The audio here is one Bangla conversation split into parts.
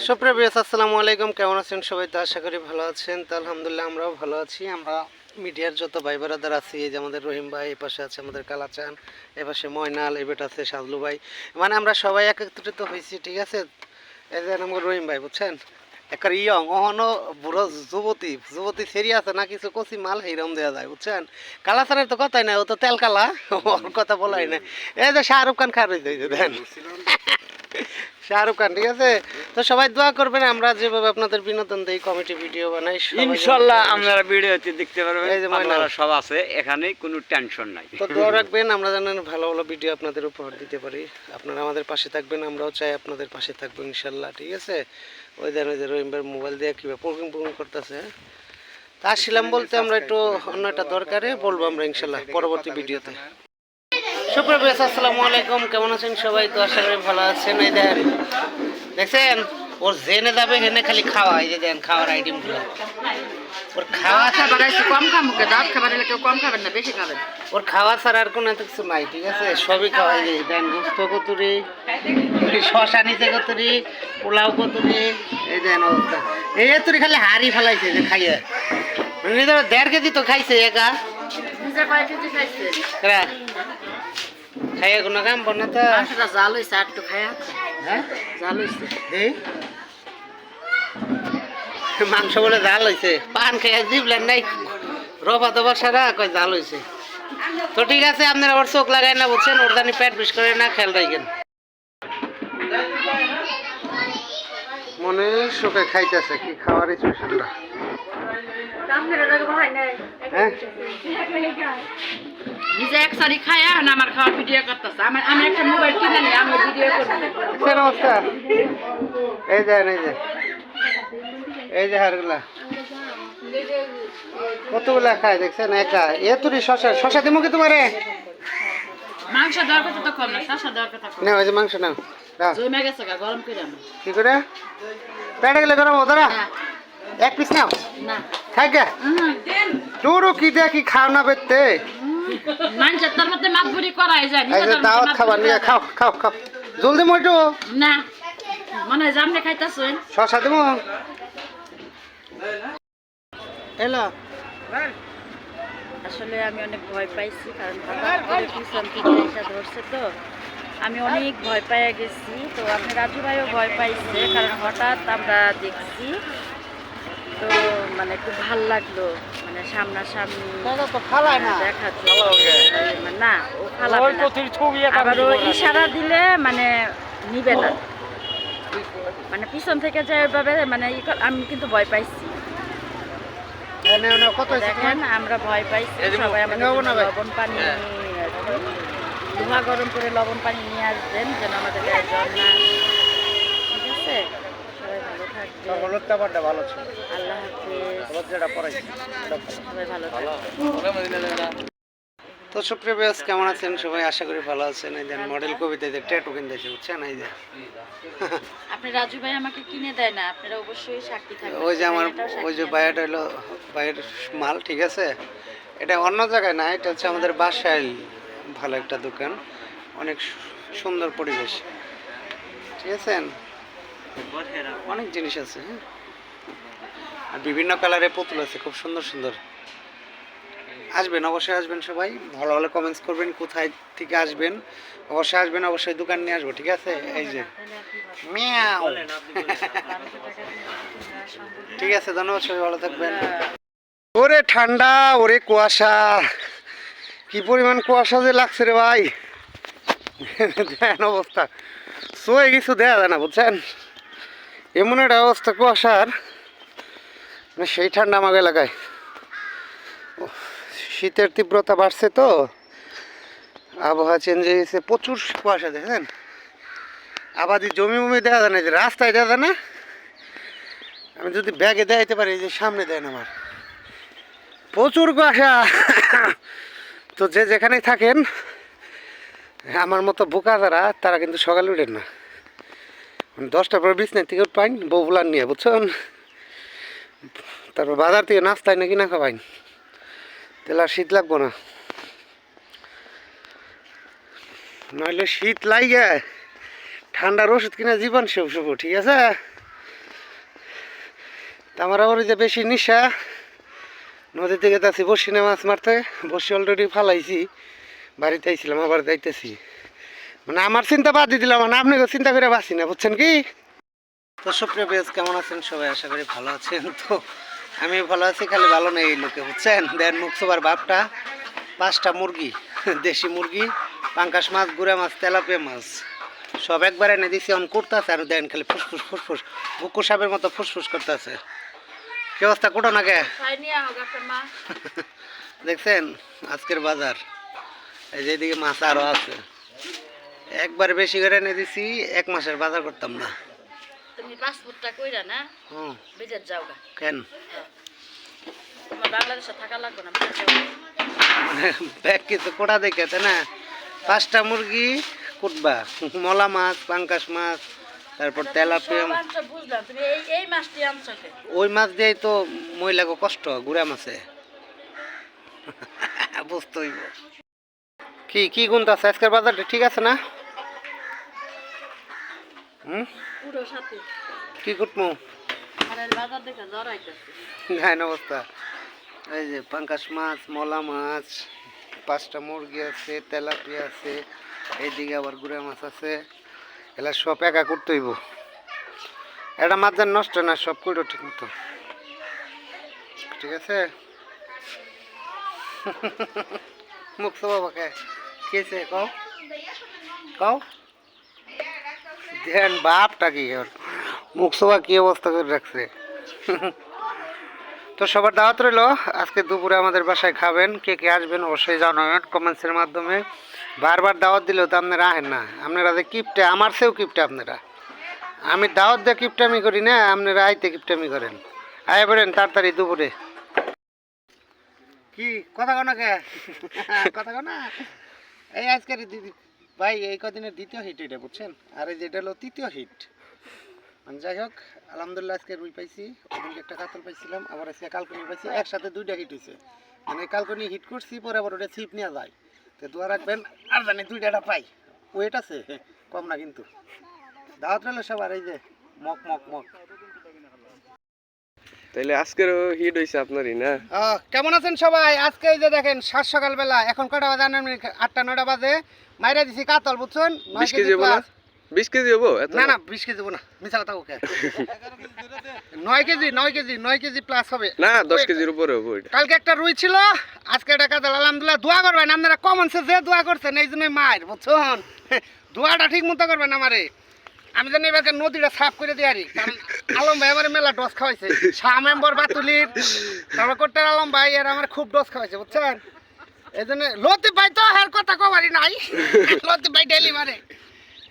সুপ্রিয় আসসালামু আলাইকুম। কেমন আছেন সবাই? তো আশা করি ভালো আছেন। তো আলহামদুলিল্লাহ আমরাও ভালো আছি। আমরা মিডিয়ার যত ভাই বেড়াদার আছি, এই যে আমাদের রহিম ভাই, এই পাশে আছে আমাদের কালাচান এ পাশে ময়নাল এ আছে সাজলু ভাই। মানে আমরা সবাই একত্রিত হয়েছি, ঠিক আছে? এই যে আমার রহিম ভাই, বুঝছেন? একবার ইয়ং, অহনো বুড়ো যুবতী যুবতী সেরি আছে না কিছু কচি মাল সেইরকম দেওয়া যায়, বুঝছেন? কালা কালাচানের তো কথাই নাই, ও তো তেল কালা ওর কথা বলাই না এই যে শাহরুখ খান খার হয়েছে দেন। শাহরুখ খান ঠিক আছে? তো সবাই দোয়া করবেন আমরা যেভাবে আপনাদের বিনোদন দেই কমেডি ভিডিও বানাই আপনারা ভিডিওতে দেখতে পারবেন এই যে আপনারা সব আছে এখানে কোনো টেনশন নাই। তো দোয়া রাখবেন আমরা জানেন ভালো ভালো ভিডিও আপনাদের উপহার দিতে পারি। আপনারা আমাদের পাশে থাকবেন আমরাও চাই আপনাদের পাশে থাকব ইনশাল্লাহ ঠিক আছে? ওই দেন ওই যে রহিমবার মোবাইল দিয়ে কীভাবে পুকিং পুকিং করতেছে। তা আসছিলাম বলতে আমরা একটু অন্য একটা দরকারে বলব আমরা ইনশাল্লাহ পরবর্তী ভিডিওতে। সুপ্রভাত আসসালামু আলাইকুম। কেমন আছেন সবাই? তো আশা করি ভালো আছেন। এই দেখেন দেখছেন? ওর জেনে যাবে হেনে খালি খাওয়া। এই যে দেন খাওয়ার আইটেমগুলো। ওর খাওয়া আচ্ছা বাড়াইছে কম খাব দাঁত খাবার হলে কেউ কম খাবেন না বেশি খাবেন। ওর খাওয়া ছাড়া আর কোনো এত কিছু নাই ঠিক আছে? সবই খাওয়াই যায়। দেন গুস্ত কতুরি শশা নিচে কতুরি পোলাও কতুরি এই দেন অবস্থা। এই তুরি খালি হাড়ি ফেলাইছে যে খাইয়ে। দেড় কেজি তো খাইছে একা। নিজে কয় কেজি খাইছে? খাইয়ে কোনো কাম বনা তো। মাংসটা জাল হয়েছে আর একটু খায়া হ্যাঁ? জাল এই? মাংস বলে জাল হয়েছে পান খেয়ে জিবলেন নাই। রবা দবা সারা কয় জাল হয়েছে তো ঠিক আছে আপনারা আবার চোখ লাগাই না বলছেন ওর জানি পেট বিষ করে না খেয়াল রাখেন। মনে সুখে খাইতেছে কি খাওয়ার স্পেশালটা নিজে এক সারি খায়া না আমার খাওয়ার ভিডিও করতেছে। আমার আমি একটা মোবাইল কিনে নিই আমি ভিডিও অবস্থা এই যে এই যে। এই যে হারগুলা। কতগুলা খায় দেখছেন? একা এ তুরি শশা। শশা দিমু কি তোমারে? মাংস দেওয়ার কথা তো কম না শশা দেওয়ার কথা কম। না ওই যে মাংস নাও। দাও। জমে গেছে গরম করে কি করে? পেটে গেলে গরম হতো না এক পিস নাও। না। খাই গে তোরও কি দেয়া কি খাও না বেতে মানুষের তার মধ্যে মাছ করাই যায় দাওয়াত খাবার নিয়ে খাও খাও খাও। জলদি মইটো। না। মনে হয় জামনে খাইতেছেন। শশা দিমু। এলো। আসলে আমি অনেক ভয় পাইছি কারণ হঠাৎ পিছন থেকে এসে ধরছে তো। আমি অনেক ভয় পাইয়া গেছি তো আপনি রাজু ভাইও ভয় পাইছে কারণ হঠাৎ আমরা দেখছি তো মানে একটু ভালো লাগল মানে সামনাসামনি দাদা তো ফালায় না। দেখা মানে না ও ফালাবে না। আবার ও ইশারা দিলে মানে নিবে না। মানে পিছন থেকে যে ওইভাবে মানে আমি কিন্তু ভয় পাইছি। দেখেন আমরা ভয় পাইছি সবাই আমাদের? লবণ পানি ধোঁয়া গরম করে লবণ পানি নিয়ে আসবেন যেন আমাদের গায়ে জ্বর না ঠিক আছে? হলুদ খাবারটা ভালো ছিল। আল্লাহ হলুদ যেটা পড়াইছে সবাই ভালো তো সুপ্রিয় বিয়াস কেমন আছেন? সবাই আশা করি ভালো আছেন। এই যে মডেল কবিতা যে ট্যাটু কিনতেছে বুঝছেন? এই যে। আপনি রাজু ভাই আমাকে কিনে দেয় না আপনারা অবশ্যই সাক্ষী থাকবেন। ওই যে আমার ওই যে। বায়াটা হলো বাইরের মাল ঠিক আছে? এটা অন্য জায়গায় না এটা হচ্ছে আমাদের বাসায় ভালো একটা দোকান। অনেক সু- সুন্দর পরিবেশ। ঠিক আছে অনেক জিনিস আছে হ্যাঁ। আর বিভিন্ন কালারের পুতুল আছে, খুব সুন্দর সুন্দর। আসবেন, অবশ্যই আসবেন সবাই। ভালো ভালো কমেন্টস করবেন, কোথায় থেকে আসবেন। অবশ্যই আসবেন, অবশ্যই দোকান নিয়ে আসব, ঠিক আছে? এই যে। মিয়াও। ঠিক আছে, ধন্যবাদ সবাই, ভালো থাকবেন। ওরে ঠান্ডা, ওরে কুয়াশা। কি পরিমাণ কুয়াশা যে লাগছে রে ভাই। দেন অবস্থা। শোয়ে কিছু দেয়া যায় না, বুঝছেন? এমন একটা অবস্থা, কুয়াশার। মানে সেই ঠান্ডা আমার এলাকায়। শীতের তীব্রতা বাড়ছে তো। আবহাওয়া চেঞ্জ হয়ে গেছে, প্রচুর কুয়াশা দেখেন আবাদি জমি মমি দেওয়া যায় না যে রাস্তায় দেওয়া যায় না? আমি যদি ব্যাগে দেখাইতে পারি যে সামনে দেন আমার। প্রচুর কুয়াশা। তো যে যেখানে থাকেন, আমার মতো বোকা যারা, তারা কিন্তু সকালে উঠেন না। দশটার পর বিছনার থেকে পাইন বউলার নিয়ে, বুঝছেন? তারপর বাজার থেকে নাস্তায় নাকি না খাবাইন তাহলে আর শীত লাগবো না। নইলে শীত লাগে ঠান্ডার ওষুধ কিনা জীবন শেষ হব ঠিক আছে? আমার আবার যে বেশি নিশা নদী থেকে যাচ্ছি বসি না মাছ মারতে বসি অলরেডি ফালাইছি, বাড়িতে আইছিলাম, আবার যাইতেছি। মানে আমার চিন্তা বাদ দিয়ে দিলাম মানে আপনি চিন্তা করে বাঁচি না বুঝছেন কি? তো সুপ্রিয় বেশ কেমন আছেন? সবাই আশা করি ভালো আছেন। তো আমি ভালো আছি খালি ভালো নেই এই লোকে বুঝছেন? দেন মুখসোবার বাপটা পাঁচটা মুরগি দেশি মুরগি পাঙ্কাশ মাছ গুড়া মাছ তেলাপিয়া মাছ সব একবার এনে দিছি অন করতেছে আর দেন খালি ফুসফুস ফুসফুস বুকু সাপের মতো ফুসফুস করতেছে। কি অবস্থা কোটো আপনার মা দেখছেন? আজকের বাজার এই যে এদিকে মাছ আরও আছে। একবার বেশি করে এনে দিছি এক মাসের বাজার করতাম না। তুমি পাসপোর্টটা কইরা না হুম। বিদেশ যাও কেন? তোমার বাংলাদেশে থাকা লাগবে না। মানে ব্যাগ কিছু কোটা দেখে তাই না? পাঁচটা মুরগি কুটবা মলা মাছ পাঙ্কাশ মাছ তারপর তেলাপিয়া ওই মাছ দিয়েই তো মহিলাকে কষ্ট গুড়া মাছে। বুঝতে হইব কি কি গুণ আছে আজকের বাজারটা ঠিক আছে না? হুম? পুরো সাথে। কি কুটমু? গায়ন অবস্থা। এই যে পাঙ্কাশ মাছ মলা মাছ পাঁচটা মুরগি আছে তেলাপিয়া আছে এইদিকে আবার গুড়া মাছ আছে। এগুলা সব একা করতে হইব। এটা মাছ যেন নষ্ট না সব করো ঠিক মতো। ঠিক আছে? মুখ তো বাবাকে কেছে কও? কও? দেন বাপটা কি ওর? মুখ সবা কি অবস্থা করে রাখছে? তো সবার দাওয়াত রইল, আজকে দুপুরে আমাদের বাসায় খাবেন, কে কে আসবেন অবশ্যই জানাবেন কমেন্টসের মাধ্যমে। বারবার দাওয়াত দিলেও তো আপনারা আহেন না। আপনারা যে কিপটে, আমার সেও কিপটে আপনারা। আমি দাওয়াত দিয়ে কিপটামি করি না, আপনারা আইতে কিপটামি করেন। আয় বলেন তাড়াতাড়ি দুপুরে। কি, কথা কো কে? কথা এই আজকের দিদি ভাই, এই কদিনের দ্বিতীয় হিট এটা, বুঝছেন? আর এই যেটা হলো তৃতীয় হিট মানে যাই হোক, আলহামদুলিল্লাহ আজকে রুই পাইছি ওদিনকে একটা কাতল পাইছিলাম, আবার আজকে কালকনি পাইছি, একসাথে দুইটা হিট হয়েছে মানে কালকনি হিট করছি, পরে আবার ওটা ছিপ নেওয়া যায়। তো দোয়া রাখবেন, আর জানি দুইটা পাই। ওয়েট আছে? কম না কিন্তু। দাওয়াত রইল সবার, এই যে মক মক মক। তাইলে আজকেরও হিট হয়েছে আপনারই না? কেমন আছেন সবাই? আজকে এই যে দেখেন সাত সকালবেলা এখন কটা বাজে? আটটা নয়টা বাজে। মাইরা দিছি কাতল বুঝছেন? বিশ কেজি বিশ কেজি হব? না না? বিশ কেজি না। মিশা কথা ওকে নয় কেজি নয় কেজি নয় কেজি প্লাস হবে। না দশ কেজির উপরে হব কালকে একটা রুই ছিল। আজকে একটা কাতল আলহামদুলিল্লাহ। দোয়া করবেন আপনারা কমন সে যে দোয়া করছেন এই জন্যই মায়ের বুঝছেন? দোয়াটা ঠিক মতো করবেন আমারে। আমি জানি এবার নদীটা সাফ করে দিয়ারি কারণ আলম ভাই আমার মেলা ডস খাওয়াইছে। শাহ মেম্বর বাতুলির, তারপর কোট্টার আলম ভাই আর আমার খুব ডস খাওয়াইছে, বুঝছেন? এই জন্য লতি ভাই তো আর কথা কবারই নাই। লতি ভাই ডেলি মারে।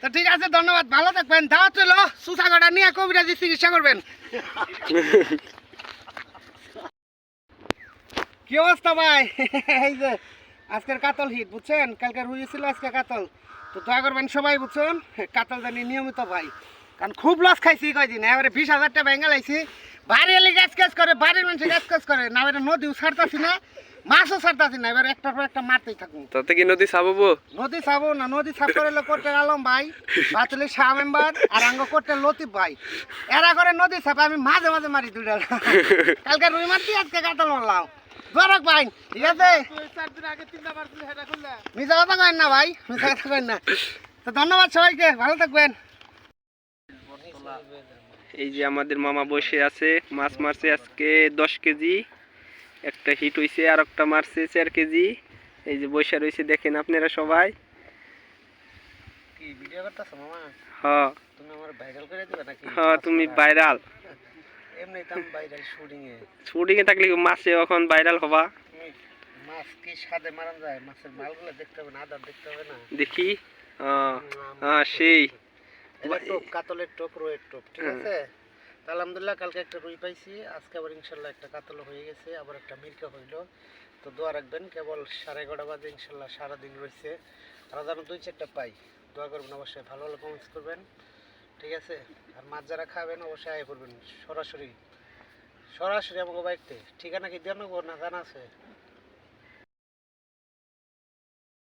তো ঠিক আছে, ধন্যবাদ, ভালো থাকবেন। দাওয়াত চলো সুসাগড়া নিয়ে কবিরাজি চিকিৎসা করবেন। কি অবস্থা ভাই? এই যে আজকের কাতল হিট বুঝছেন? কালকে রুই ছিল আজকে কাতল। তো দয়া করবেন সবাই বুঝছেন? কাতল জানি নিয়মিত ভাই কারণ খুব লস খাইছি কয়দিন এবারে বিশ হাজারটা ভেঙে লাইছি। বাড়ি এলে গাছ কাজ করে বাড়ির মানুষ গাছ কাজ করে। না এবারে নদীও ছাড়তাছি না মাছও ছাড়তাছি না এবার একটার পর একটা মারতেই থাকুন তাতে কি নদী সাবো নদী ছাবো না নদী ছাপ করে করতে আলম ভাই বাতুলি শাহ মেম্বার আর আঙ্গ করতে লতিফ ভাই। এরা করে নদী ছাপ আমি মাঝে মাঝে মারি দুইটা। কালকে রুই মারছি আজকে কাতল মারলাম। ভাই ঠিক আছে? মিশা কথা কয়েন না ভাই মিশা কথা কয়েন না। তো ধন্যবাদ সবাইকে ভালো থাকবেন। এই যে আমাদের মামা বসে আছে মাছ মারছে আজকে দশ কেজি একটা হিট হয়েছে আর একটা মারছে চার কেজি। এই যে বসে রয়েছে দেখেন আপনারা সবাই। কি ভিডিও করতেছো মামা? হ তুমি ভাইরাল তুমি ভাইরাল এমনি তো ভাইরাল শুটিং এ। শুটিং এ থাকলে মাছে এখন ভাইরাল হবা? মাছ কি স্বাদে মারান যায়? মাছের মালগুলো দেখতে হবে না আদার দেখতে হবে না। দেখি। হ্যাঁ হ্যাঁ সেই। টোপ কাতলের টোপ রোয়ের টোপ ঠিক আছে? আলহামদুলিল্লাহ কালকে একটা রুই পাইছি। আজকে আবার ইনশাল্লাহ একটা কাতল হয়ে গেছে আবার একটা মির্কা হইল। তো দোয়া রাখবেন কেবল সাড়ে এগারোটা বাজে ইনশাল্লাহ সারাদিন রয়েছে। আর যেন দুই চারটা পাই। দোয়া করবেন অবশ্যই ভালো ভালো কমেন্টস করবেন। ঠিক আছে? আর মাছ যারা খাবেন অবশ্যই আয় করবেন সরাসরি। সরাসরি আমাকে বাড়িতে। ঠিকানা কি দেওয়া জানা আছে?